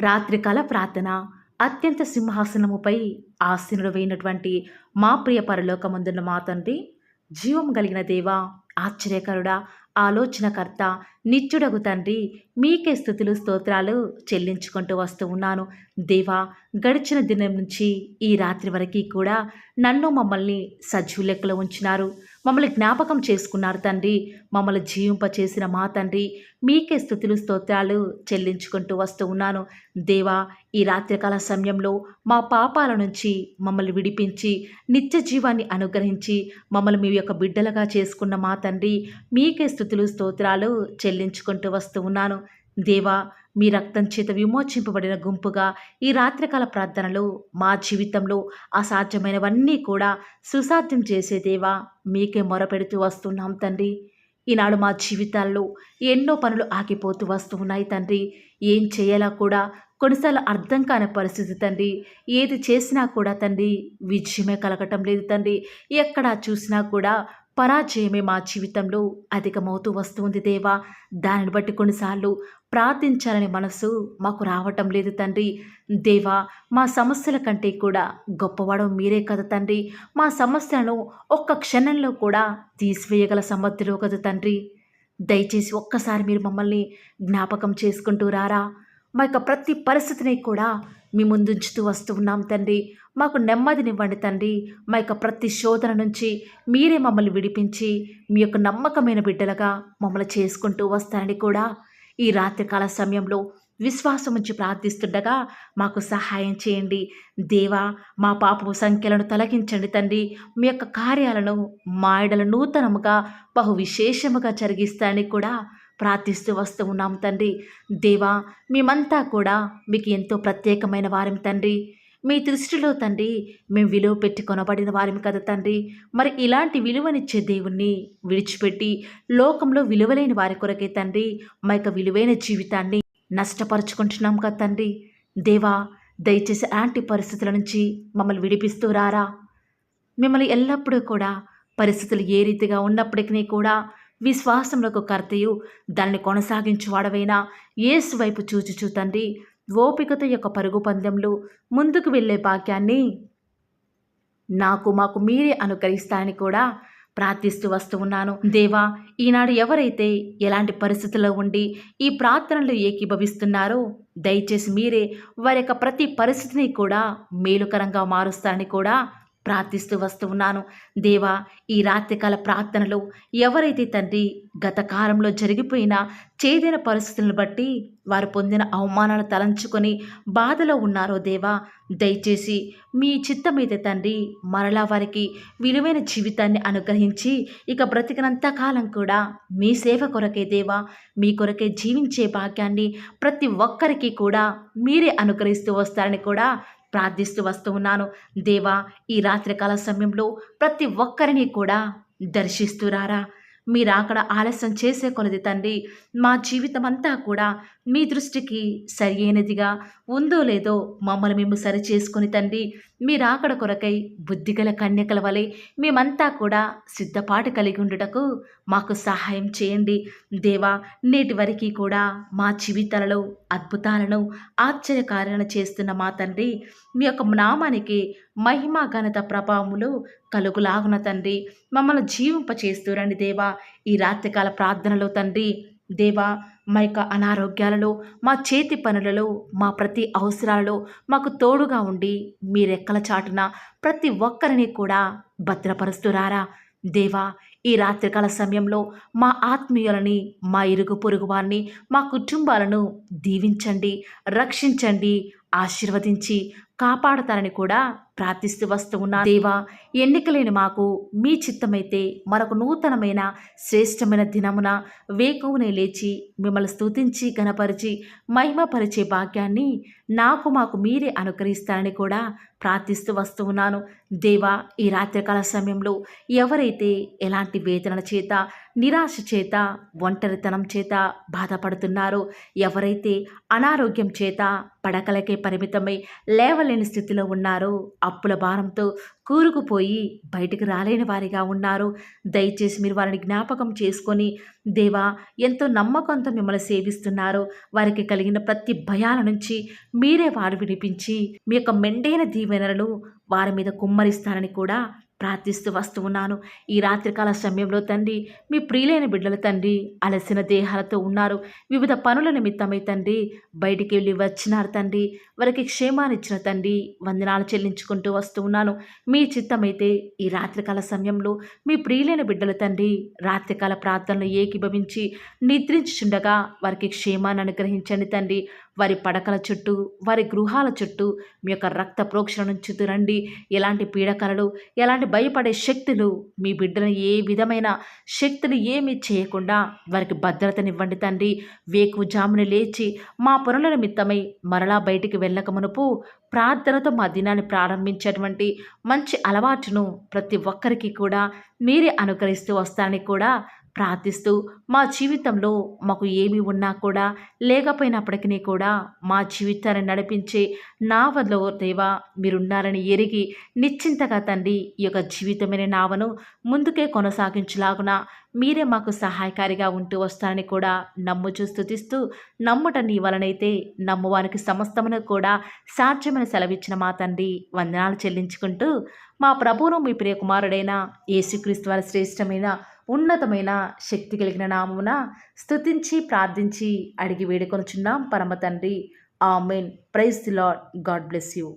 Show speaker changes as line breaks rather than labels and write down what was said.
రాత్రికాల ప్రార్థన అత్యంత సింహాసనముపై ఆసీనుడు వేయినటువంటి మా ప్రియ పరలోకమందున్న మా తండ్రి జీవం కలిగిన దేవా ఆశ్చర్యకరుడా ఆలోచనకర్త నిత్యుడగు తండ్రి మీకే స్థుతులు స్తోత్రాలు చెల్లించుకుంటూ వస్తూ ఉన్నాను. దేవా గడిచిన దినం నుంచి ఈ రాత్రి వరకు కూడా నన్ను మమ్మల్ని సజీవ లెక్కలో ఉంచినారు. మమ్మల్ని జ్ఞాపకం చేసుకున్నారు తండ్రి. మమ్మల్ని జీవింపచేసిన మా తండ్రి. మీకే స్థుతులు స్తోత్రాలు చెల్లించుకుంటూ వస్తూ ఉన్నాను. దేవా ఈ రాత్రికాల సమయంలో మా పాపాల నుంచి మమ్మల్ని విడిపించి నిత్య జీవాన్ని అనుగ్రహించి మమ్మల్ని మీ యొక్క బిడ్డలుగా చేసుకున్న మా తండ్రి. మీకే స్థుతులు స్తోత్రాలు చెల్లించుకుంటూ వస్తూ ఉన్నాను. దేవా మీ రక్తం చేత విమోచింపబడిన గుంపుగా ఈ రాత్రికాల ప్రార్థనలో మా జీవితంలో అసాధ్యమైనవన్నీ కూడా సుసాధ్యం చేసేదేవా మీకే మొరపెడుతూ వస్తున్నాం తండ్రి. ఈనాడు మా జీవితాల్లో ఎన్నో పనులు ఆగిపోతూ వస్తూ ఉన్నాయి తండ్రి. ఏం చేయాలా కూడా కొన్నిసార్లు అర్థం కాని పరిస్థితి తండ్రి. ఏది చేసినా కూడా తండ్రి విజయమే కలగటం లేదు తండ్రి. ఎక్కడా చూసినా కూడా పరాజయమే మా జీవితంలో అధికమవుతూ వస్తుంది దేవా. దానిని బట్టి కొన్నిసార్లు ప్రార్థించాలని మనసు మాకు రావటం లేదు తండ్రి. దేవా మా సమస్యల కంటే కూడా గొప్పవాడు మీరే కదా తండ్రి. మా సమస్యలను ఒక్క క్షణంలో కూడా తీసివేయగల సమర్థులు కదా తండ్రి. దయచేసి ఒక్కసారి మీరు మమ్మల్ని జ్ఞాపకం చేసుకుంటూ రారా. మా యొక్క ప్రతి పరిస్థితిని కూడా మీ ముందుంచుతూ వస్తూ ఉన్నాం తండ్రి. మాకు నెమ్మదినివ్వండి తండ్రి. మా యొక్క ప్రతి శోధన నుంచి మీరే మమ్మల్ని విడిపించి మీ యొక్క నమ్మకమైన బిడ్డలుగా మమ్మల్ని చేసుకుంటూ వస్తారని కూడా ఈ రాత్రికాల సమయంలో విశ్వాసం ఉంచి ప్రార్థిస్తుండగా మాకు సహాయం చేయండి. దేవా మా పాపము సంఖ్యలను తొలగించండి తండ్రి. మీ యొక్క కార్యాలను మాయడలు నూతనముగా బహు విశేషముగా జరిగిస్తానని కూడా ప్రార్థిస్తూ వస్తూ ఉన్నాం తండ్రి. దేవా మేమంతా కూడా మీకు ఎంతో ప్రత్యేకమైన వారం తండ్రి. మీ దృష్టిలో తండ్రి మేము విలువ పెట్టి కొనబడిన వారం కదా తండ్రి. మరి ఇలాంటి విలువనిచ్చే దేవుణ్ణి విడిచిపెట్టి లోకంలో విలువలేని వారి కొరకే తండ్రి మా యొక్క విలువైన జీవితాన్ని నష్టపరుచుకుంటున్నాం కదా తండ్రి. దేవా దయచేసి అలాంటి పరిస్థితుల నుంచి మమ్మల్ని విడిపిస్తూ రారా. మిమ్మల్ని ఎల్లప్పుడూ కూడా పరిస్థితులు ఏ రీతిగా ఉన్నప్పటికీ కూడా విశ్వాసములకు కర్తయు. దాన్ని కొనసాగించువాడవైనా ఏసు వైపు చూచుచూ తండ్రి. ఓపికత యొక్క పరుగు పందెంలో ముందుకు వెళ్ళే భాగ్యాన్ని నాకు మాకు మీరే అనుగ్రహిస్తానని కూడా ప్రార్థిస్తూ వస్తూ ఉన్నాను. దేవా ఈనాడు ఎవరైతే ఎలాంటి పరిస్థితుల్లో ఉండి ఈ ప్రార్థనలు ఏకీభవిస్తున్నారో దయచేసి మీరే వారి యొక్క ప్రతి పరిస్థితిని కూడా మేలుకరంగా మారుస్తారని కూడా ప్రార్థిస్తూ వస్తూ ఉన్నాను. దేవా ఈ రాత్రికాల ప్రార్థనలో ఎవరైతే తండ్రి గత కాలంలో జరిగిపోయిన చేదైన పరిస్థితులను బట్టి వారు పొందిన అవమానాలు తలంచుకొని బాధలో ఉన్నారో దేవా దయచేసి మీ చిత్తమైతే తండ్రి మరలా వారికి విలువైన జీవితాన్ని అనుగ్రహించి ఇక బ్రతికినంత కాలం కూడా మీ సేవ కొరకే దేవా మీ కొరకే జీవించే భాగ్యాన్ని ప్రతి ఒక్కరికి కూడా మీరే అనుగ్రహిస్తూ వస్తారని కూడా ప్రార్థిస్తూ వస్తూ ఉన్నాను. దేవా ఈ రాత్రికాల సమయంలో ప్రతి ఒక్కరిని కూడా దర్శిస్తూ రారా. మీరు అక్కడ ఆలస్యం చేసే కొలది తండ్రి మా జీవితం అంతా కూడా మీ దృష్టికి సరియైనదిగా ఉందో లేదో మమ్మల్ని మేము సరిచేసుకుని తండ్రి మీ రాకడ కొరకై బుద్ధిగల కన్యకల వలె మేమంతా కూడా సిద్ధపాటు కలిగి ఉండుటకు మాకు సహాయం చేయండి. దేవా నేటి వరకు కూడా మా జీవితాలలో అద్భుతాలను ఆశ్చర్యకార్యాలను చేస్తున్న మా తండ్రి మీ యొక్క నామానికి మహిమ ఘనత ప్రభావములు కలుగులాగున తండ్రి. మమ్మల్ని జీవింపచేస్తూరండి దేవా. ఈ రాత్రికాల ప్రార్థనలో తండ్రి దేవా మా యొక్క అనారోగ్యాలలో మా చేతి పనులలో మా ప్రతి అవసరాలలో మాకు తోడుగా ఉండి మీ రెక్కల చాటున ప్రతి ఒక్కరిని కూడా భద్రపరుస్తురారా? దేవా ఈ రాత్రికాల సమయంలో మా ఆత్మీయులని మా ఇరుగు పొరుగు వారిని మా కుటుంబాలను దీవించండి రక్షించండి ఆశీర్వదించి కాపాడతారని కూడా ప్రార్థిస్తూ వస్తూ ఉన్నా దేవా ఎన్నికలేని మాకు మీ చిత్తమైతే మరొక నూతనమైన శ్రేష్టమైన దినమున వేకువునే లేచి మిమ్మల్ని స్తుతించి గణపరిచి మహిమపరిచే భాగ్యాన్ని నాకు మాకు మీరే అనుగ్రహిస్తారని కూడా ప్రార్థిస్తూ వస్తూ ఉన్నాను. దేవా ఈ రాత్రికాల సమయంలో ఎవరైతే ఎలాంటి వేదన చేత నిరాశ చేత ఒంటరితనం చేత బాధపడుతున్నారో ఎవరైతే అనారోగ్యం చేత పడకలకే పరిమితమై లేవలేని స్థితిలో ఉన్నారో అప్పుల భారంతో కూరుకుపోయి బయటికి రాలేని వారిగా ఉన్నారు. దయచేసి మీరు వారిని జ్ఞాపకం చేసుకొని దేవా ఎంతో నమ్మకంతో మిమ్మల్ని సేవిస్తున్నారు. వారికి కలిగిన ప్రతి భయాల నుంచి మీరే వారు విడిపించి మీ యొక్క మెండైన దీవెనలను వారి మీద కుమ్మరిస్తారని కూడా ప్రార్థిస్తూ వస్తూ ఉన్నాను. ఈ రాత్రికాల సమయంలో తండ్రి మీ ప్రియులైన బిడ్డల తండ్రి అలసిన దేహాలతో ఉన్నారు. వివిధ పనుల నిమిత్తమై తండ్రి బయటికి వెళ్ళి వచ్చినారు తండ్రి. వారికి క్షేమాన్ని ఇచ్చిన తండ్రి వందనాలు చెల్లించుకుంటూ వస్తూ ఉన్నాను. మీ చిత్తమైతే ఈ రాత్రికాల సమయంలో మీ ప్రియులైన బిడ్డల తండ్రి రాత్రికాల ప్రార్థనలు ఏకీభవించి నిద్రించుండగా వారికి క్షేమాన్ని అనుగ్రహించండి తండ్రి. వారి పడకల చుట్టూ వారి గృహాల చుట్టూ మీ యొక్క రక్త ప్రోక్షణ నుంచి రండి ఎలాంటి పీడకలలు ఎలాంటి భయపడే శక్తులు మీ బిడ్డను ఏ విధమైన శక్తులు ఏమీ చేయకుండా వారికి భద్రతనివ్వండి తండ్రి. వేకు జాముని లేచి మా పనుల నిమిత్తమై మరలా బయటికి వెళ్ళక మునుపు ప్రార్థనతో మా దినాన్ని ప్రారంభించేటువంటి మంచి అలవాటును ప్రతి ఒక్కరికి కూడా మీరే అనుకరిస్తూ వస్తారని కూడా ప్రార్థిస్తూ మా జీవితంలో మాకు ఏమి ఉన్నా కూడా లేకపోయినప్పటికీ కూడా మా జీవితాన్ని నడిపించే నావలో దేవా మీరున్నారని ఎరిగి నిశ్చింతగా తండ్రి ఈ యొక్క జీవితమైన నావను ముందుకే కొనసాగించలాగున మీరే మాకు సహాయకారిగా ఉంటూ వస్తారని కూడా నమ్ముచూ స్థుతిస్తూ నమ్ముట నీ వలనైతే నమ్మువానికి సమస్తమును కూడా సాధ్యమని సెలవిచ్చిన మా తండ్రి వందనాలు చెల్లించుకుంటూ మా ప్రభువును మీ ప్రియకుమారుడైన యేసుక్రీస్తు వారి శ్రేష్టమైన ఉన్నతమైన శక్తి కలిగిన నామమున స్థుతించి ప్రార్థించి అడిగి వేడుకొనుచున్నాం. పరమ తండ్రి amen. Praise the Lord God bless you.